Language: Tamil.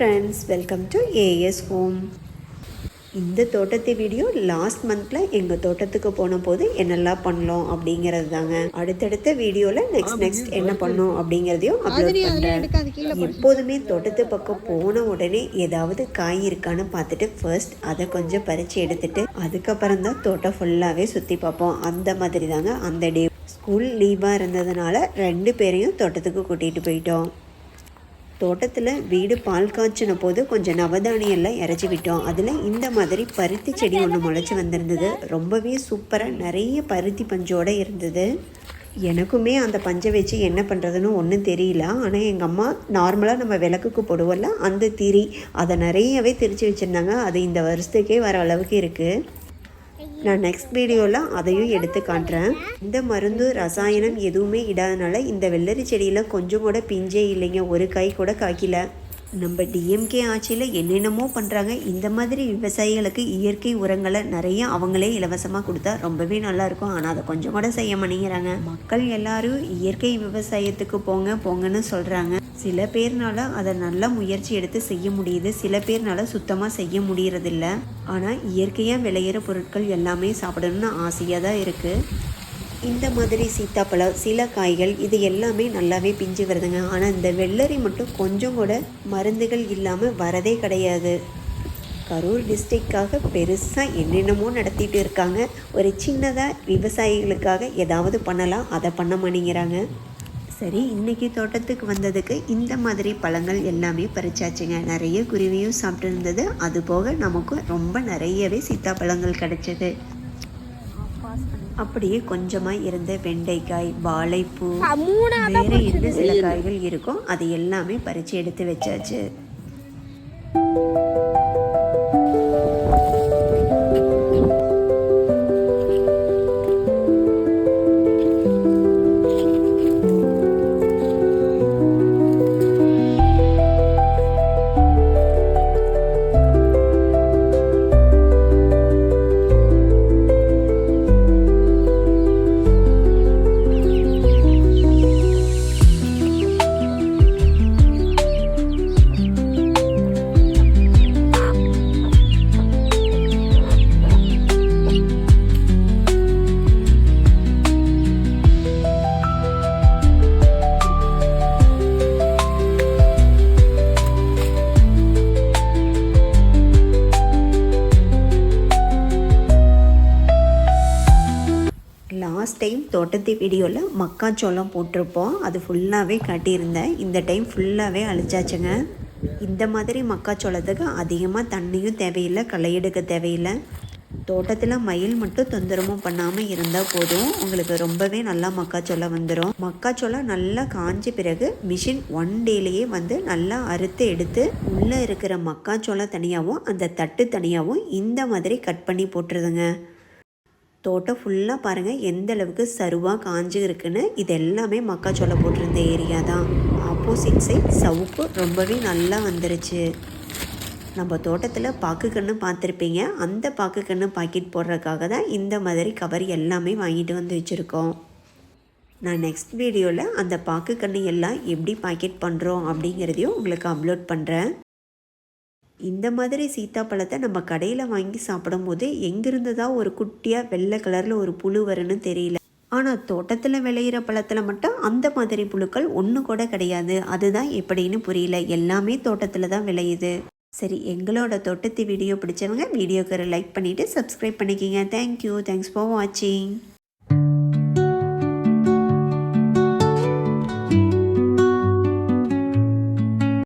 Friends welcome to AS home இந்த தோட்டத்தை வீடியோ லாஸ்ட் மந்த்தில் எங்கள் தோட்டத்துக்கு போன போது என்னெல்லாம் பண்ணோம் அப்படிங்கிறது தாங்க அடுத்தடுத்த வீடியோவில் நெக்ஸ்ட் நெக்ஸ்ட் என்ன பண்ணோம் அப்படிங்கிறதையும் அப்லோட் பண்ணுறேன் எப்போதுமே தோட்டத்து பக்கம் போன உடனே ஏதாவது காய் இருக்கான்னு பார்த்துட்டு ஃபர்ஸ்ட் அதை கொஞ்சம் பறித்து எடுத்துட்டு அதுக்கப்புறம் தான் தோட்டம் ஃபுல்லாகவே சுற்றி பார்ப்போம். அந்த மாதிரி தாங்க அந்த டே ஸ்கூல் லீவாக இருந்ததுனால ரெண்டு பேரையும் தோட்டத்துக்கு கூட்டிகிட்டு போயிட்டோம். தோட்டத்தில் வீடு பால் காய்ச்சின போது கொஞ்சம் நவதானியெல்லாம் இறச்சி விட்டோம். அதில் இந்த மாதிரி பருத்தி செடி ஒன்று முளைச்சி வந்திருந்தது. ரொம்பவே சூப்பராக நிறைய பருத்தி பஞ்சோடு இருந்தது. எனக்குமே அந்த பஞ்சை வச்சு என்ன பண்ணுறதுன்னு ஒன்றும் தெரியல. ஆனால் எங்கள் அம்மா நார்மலாக நம்ம விளக்குக்கு போடுவோம்ல அந்த திரி அதை நிறையவே திரித்து வச்சுருந்தாங்க. அது இந்த வருஷத்துக்கே வர அளவுக்கு இருக்குது நான் நெக்ஸ்ட் வீடியோவில் அதையும் எடுத்து காட்டுறேன். இந்த மருந்து ரசாயனம் எதுவுமே இடாதனால இந்த வெள்ளரி செடியில் கொஞ்சம் கூட பிஞ்சே இல்லைங்க. ஒரு காய் கூட காய்க்கல. நம்ம டிஎம்கே ஆட்சியில் என்னென்னமோ பண்ணுறாங்க இந்த மாதிரி விவசாயிகளுக்கு இயற்கை உரங்களை நிறைய அவங்களே இலவசமாக கொடுத்தா ரொம்பவே நல்லாயிருக்கும் ஆனால் அதை கொஞ்சம் கூட செய்ய மாட்டேங்கிறாங்க. மக்கள் எல்லாரும் இயற்கை விவசாயத்துக்கு போங்க போங்கன்னு சொல்கிறாங்க சில பேர்னால அதை நல்லா முயற்சி எடுத்து செய்ய முடியுது. சில பேர்னால சுத்தமாக செய்ய முடியறதில்ல. ஆனால் இயற்கையாக விளையிற பொருட்கள் எல்லாமே சாப்பிடணும்னு ஆசையாக தான் இருக்குது இந்த மாதிரி சீத்தாப்பழம் சில காய்கள் இது எல்லாமே நல்லாவே பிஞ்சு வருதுங்க. ஆனால் இந்த வெள்ளரி மட்டும் கொஞ்சம் கூட மருந்துகள் இல்லாமல் வரதே கிடையாது. கரூர் டிஸ்ட்ரிக்டாக பெருசாக என்னென்னமோ நடத்திட்டு இருக்காங்க. ஒரு சின்னதாக விவசாயிகளுக்காக ஏதாவது பண்ணலாம் அதை பண்ண மாட்டேங்கிறாங்க. சரி இன்னைக்கு தோட்டத்துக்கு வந்ததுக்கு இந்த மாதிரி பழங்கள் எல்லாமே பறிச்சாச்சுங்க. நிறைய குருவியும் சாப்பிட்டு இருந்தது அது போக நமக்கும் ரொம்ப நிறையவே சீத்தாப்பழங்கள் கிடைச்சது. அப்படியே கொஞ்சமா இருந்த வெண்டைக்காய் வாழைப்பூ வேற என்ன சில காய்கள் இருக்கும் அது எல்லாமே பறிச்சு எடுத்து வச்சாச்சு. டைம் தோட்டத்து வீடியோவில் மக்காச்சோளம் போட்டிருப்போம். அது ஃபுல்லாகவே காட்டியிருந்தேன். இந்த டைம் ஃபுல்லாகவே அழிச்சாச்சுங்க. இந்த மாதிரி மக்காச்சோளத்துக்கு அதிகமாக தண்ணியும் தேவையில்லை களை எடுக்க தேவையில்லை. தோட்டத்தில் மயில் மட்டும் தொந்தரவும் பண்ணாமல் இருந்தால் போதும். உங்களுக்கு ரொம்பவே நல்லா மக்காச்சோளம் வந்துடும் மக்காச்சோளம் நல்லா காஞ்ச பிறகு மிஷின் ஒன் டேலேயே வந்து நல்லா அறுத்து எடுத்து உள்ளே இருக்கிற மக்காச்சோளம் தனியாகவும் அந்த தட்டு தனியாகவும் இந்த மாதிரி கட் பண்ணி போட்டுருதுங்க. தோட்டம் ஃபுல்லாக பாருங்கள் எந்த அளவுக்கு சருவாக காஞ்சு இருக்குன்னு இது எல்லாமே மக்காச்சோளம் போட்டிருந்த ஏரியா தான். ஆப்போசிட் சைட் சவுப்பு ரொம்பவே நல்லா வந்துருச்சு. நம்ம தோட்டத்தில் பாக்குக்கன்று பார்த்துருப்பீங்க. அந்த பாக்குக்கன்று பாக்கெட் போடுறதுக்காக தான் இந்த மாதிரி கவர் எல்லாமே வாங்கிட்டு வந்து வச்சுருக்கோம். நான் நெக்ஸ்ட் வீடியோவில் அந்த பாக்குக்கன்று எல்லாம் எப்படி பாக்கெட் பண்ணுறோம் அப்படிங்கிறதையும் உங்களுக்கு அப்லோட் பண்ணுறேன் இந்த மாதிரி சீத்தாப்பழத்தை நம்ம கடையில் வாங்கி சாப்பிடும் போது எங்கிருந்து தான் ஒரு குட்டியாக வெள்ளை கலரில் ஒரு புழு வரும்னு தெரியல. ஆனால் தோட்டத்தில் விளையிற பழத்தில் மட்டும் அந்த மாதிரி புழுக்கள் ஒன்று கூட கிடையாது. அதுதான் எப்படின்னு புரியல. எல்லாமே தோட்டத்தில் தான் விளையுது. சரி எங்களோட தோட்டத்து வீடியோ பிடிச்சவங்க வீடியோக்கு லைக் பண்ணிவிட்டு சப்ஸ்கிரைப் பண்ணிக்கிங்க. தேங்க்யூ தேங்க்ஸ் ஃபார் வாட்சிங்